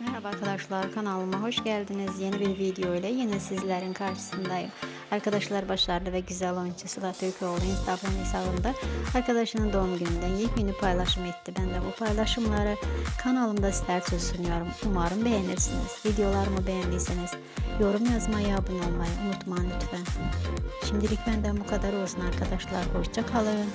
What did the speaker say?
Merhaba arkadaşlar kanalıma hoş geldiniz. Yeni bir video ile yine sizlerin karşısındayım. Arkadaşlar başarılı ve güzel oyuncu Sıla Türkoğlu Instagram hesabında arkadaşının doğum gününden yepyeni paylaşım etti. Ben de bu paylaşımları kanalımda sizler için sunuyorum. Umarım beğenirsiniz. Videolarımı beğendiyseniz yorum yazmayı, abone olmayı unutmayın lütfen. Şimdilik benden bu kadar olsun arkadaşlar. Hoşça kalın.